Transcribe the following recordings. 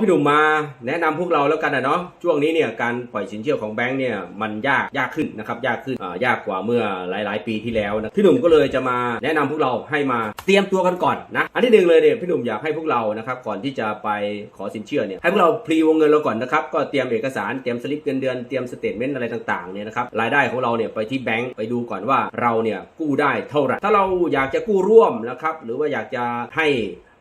พี่หนุ่มมาแนะนำพวกเราแล้วกันนะเนาะช่วงนี้เนี่ยการปล่อยสินเชื่อของแบงก์เนี่ยมันยากยากขึ้นนะครับยากขึ้นอ่ายากกว่าเมื่อหลาย ๆ ปีที่แล้วนะพี่หนุ่มก็เลยจะมาแนะนำพวกเราให้มาเตรียมตัวกันก่อนนะอันที่หนึ่งเลยเนี่ยพี่หนุ่มอยากให้พวกเรานะครับก่อนที่จะไปขอสินเชื่อเนี่ยให้พวกเราพรีวงเงินเราก่อนนะครับก็เตรียมเอกสารเตรียมสลิปเงินเดือนเตรียมสเตทเมนต์อะไรต่าง ๆ เนี่ยนะครับรายได้ของเราเนี่ยไปที่แบงก์ไปดูก่อนว่าเราเนี่ยกู้ได้เท่าไหร่ถ้าเราอยากจะกู้ร่วมนะครับหรือว่าอยากจะให้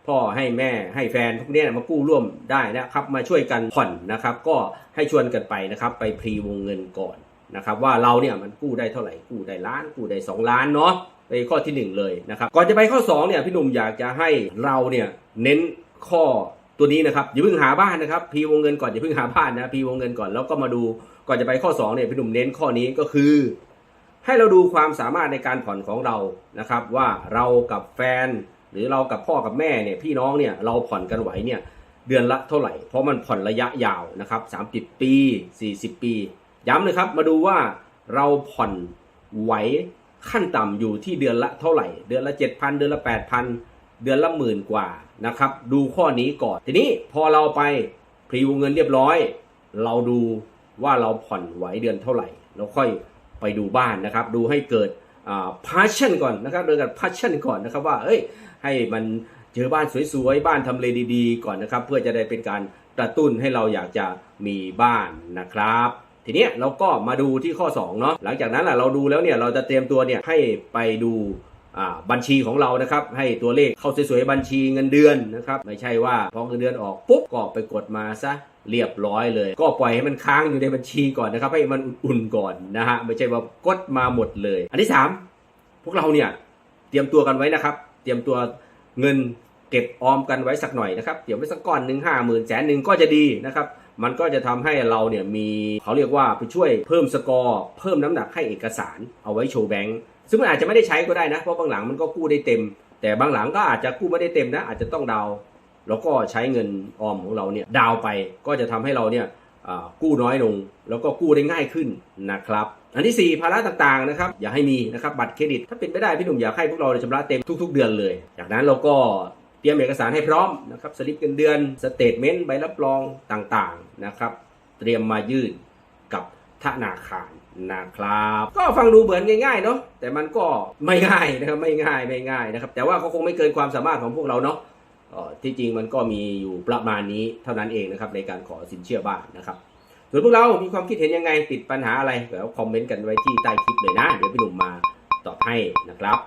พ่อให้แม่ให้แฟนพวกเนี้มากู้ร่วมได้นะครับ มาช่วยกันผ่อนนะครับ ก็ให้ชวนกันไปนะครับ ไปพรีวงเงินก่อนนะครับ ว่าเราเนี่ยมันกู้ได้เท่าไหร่กู้ได้ล้านกู้ได้ 2 ล้านเนาะไปข้อทีหนึ่1 เลยนะครับก่อนจะไปข้อ2เนี่ยพี่หนุ่มอยากจะให้เราเนี่ยเน้นข้อตัวนี้นะครับอย่าเพิ่งหาบ้านนะครับพรีวงเงินก่อนอย่าเพิ่งหาบ้านนะพรีวงเงินก่อนแล้วก็มาดูก่อนจะไปข้อ2เนี่ยพี่หนุ่มเน้นข้อนี้ก็คือ ให้เราดูความสามารถในการผ่อนของเรานะครับ ว่าเรากับแฟน หรือเรากับพ่อกับแม่เนี่ยพี่น้องเนี่ยเราผ่อนกันไหวเนี่ยเดือนละเท่าไหร่ เพราะมันผ่อนระยะยาวนะครับ30 ปี 40 ปี ย้ำนะครับมาดูว่าเราผ่อนไหวขั้นต่ำอยู่ที่เดือนละเท่าไหร่ เดือนละ 7,000 เดือนละ 8,000 เดือนละหมื่นกว่านะครับดูข้อนี้ก่อน ทีนี้พอเราไปพรีวงเงินเรียบร้อย เราดูว่าเราผ่อนไหวเดือนเท่าไหร่ เราค่อยไปดูบ้านนะครับ ดูให้เกิด อ่า passion ก่อนนะครับเดินกับ passion ก่อนนะครับว่าเอ้ยให้มันเจอบ้านสวยๆบ้านทำเลดีๆ ก่อนนะครับ เพื่อจะได้เป็นการกระตุ้นให้เราอยากจะมีบ้านนะครับทีนี้เราก็มาดูที่ข้อ2เนาะหลังจากนั้นแหละเราดูแล้วเนี่ยเราจะเตรียมตัวเนี่ยให้ไปดู บัญชีของเรานะครับให้ตัวเลขเข้าสวยๆบัญชีเงินเดือนนะครับไม่ใช่ว่าพอเงินเดือนออกปุ๊บก็ไปกดมาซะเรียบร้อยเลย ก็ปล่อยให้มันค้างอยู่ในบัญชีก่อนนะครับให้มันอุ่นๆก่อนนะฮะไม่ใช่ว่ากดมาหมดเลย อันที่สามพวกเราเนี่ยเตรียมตัวกันไว้นะครับ เตรียมตัวเงินเก็บออมกันไว้สักหน่อยนะครับเดี๋ยวไว้สักก้อนหนึ่งห้าหมื่นแสนหนึ่งก็จะดีนะครับ มันก็จะทำให้เราเนี่ยมีเขาเรียกว่าไปช่วยเพิ่มสกอร์ เพิ่มน้ำหนักให้เอกสารเอาไว้โชว์แบงค์ ซึ่งมันอาจจะไม่ได้ใช้ก็ได้นะเพราะบางหลังมันก็กู้ได้เต็ม แต่บางหลังก็อาจจะกู้ไม่ได้เต็มนะอาจจะต้องดาวแล้วก็ใช้เงินออมของเราเนี่ยดาวไปก็จะทำให้เราเนี่ยกู้น้อยลง แล้วก็กู้ได้ง่ายขึ้นนะครับอันที่ 4 ภาระต่างๆนะครับอย่าให้มีนะครับบัตรเครดิต ถ้าเป็นไปได้พี่หนุ่มอยากให้พวกเราชำระเต็มทุก ๆ เดือนเลย จากนั้นเราก็เตรียมเอกสารให้พร้อมนะครับสลิปเงินเดือนสเตทเมนต์ใบรับรองต่างๆนะครับ เตรียมมายื่นกับธนาคาร นะครับ ก็ฟังดูเหมือนง่ายๆเนาะแต่มันก็ไม่ง่ายนะครับไม่ง่ายไม่ง่ายนะครับ แต่ว่าก็คงไม่เกินความสามารถของพวกเราเนาะที่จริงมันก็มีอยู่ประมาณนี้เท่านั้นเองนะครับในการขอสินเชื่อบ้านนะครับส่วนพวกเรามีความคิดเห็นยังไงติดปัญหาอะไรเดี๋ยวคอมเมนต์กันไว้ที่ใต้คลิปเลยนะ เดี๋ยวพี่หนุ่มมาตอบให้นะครับ